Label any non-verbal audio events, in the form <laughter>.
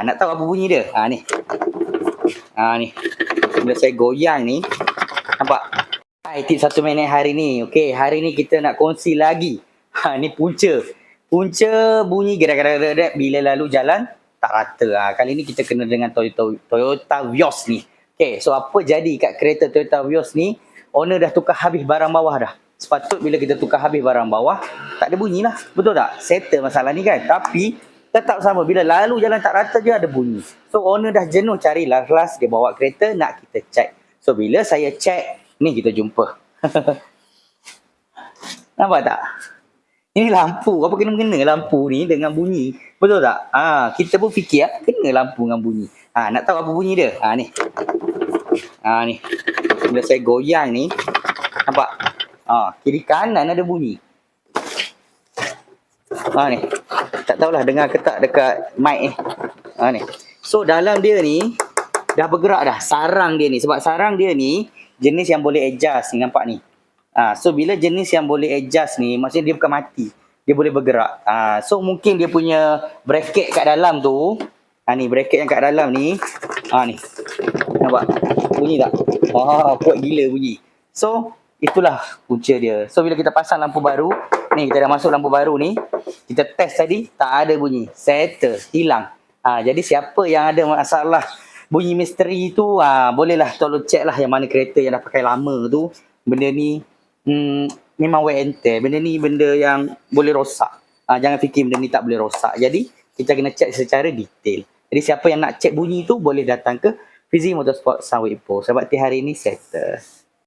Nak tahu apa bunyi dia? Ha ni. Ha ni. Bila saya goyang ni, nampak? Hai, tip satu minit hari ni. Okey, hari ni kita nak kongsi lagi. Ha ni punca. Punca bunyi gerak-gerak bila lalu jalan tak rata. Ha, kali ni kita kena dengan Toyota Toyota Vios ni. Okey, so apa jadi kat kereta Toyota Vios ni? Owner dah tukar habis barang bawah dah. Sepatut bila kita tukar habis barang bawah, tak ada bunyi lah. Betul tak? Settle masalah ni kan. Tapi tetap sama. Bila lalu jalan tak rata je ada bunyi. So owner dah jenuh cari last-last dia bawa kereta nak kita check. So bila saya check, ni kita jumpa. <laughs> Nampak tak? Ini lampu. Apa kena-kena lampu ni dengan bunyi? Betul tak? Ah, kita pun fikir kena lampu dengan bunyi. Ah, nak tahu apa bunyi dia? Ah ni. Ah ni. Bila saya goyang ni, nampak? Ah, kiri kanan ada bunyi. Ah ni. Tak tahulah dengar ke tak dekat mic ni. Ah ni. So dalam dia ni dah bergerak dah sarang dia ni sebab sarang dia ni jenis yang boleh adjust ni nampak ni. Ah so bila jenis yang boleh adjust ni maksudnya dia bukan mati. Dia boleh bergerak. Ah so mungkin dia punya bracket kat dalam tu ah ni bracket yang kat dalam ni ah ni. Nampak? Bunyi tak? Wah, kuat gila bunyi. So itulah punca dia. So bila kita pasang lampu baru, ni kita dah masuk lampu baru ni, kita test tadi tak ada bunyi. Settle, hilang. Ha, jadi siapa yang ada masalah bunyi misteri tu, ha, bolehlah tolong check lah yang mana kereta yang dah pakai lama tu. Benda ni hmm, memang wear and tear. Benda ni benda yang boleh rosak. Ha, jangan fikir benda ni tak boleh rosak. Jadi kita kena check secara detail. Jadi siapa yang nak check bunyi tu boleh datang ke Fizi Motorsport Sawit Ipoh. Sebab hari ni settle.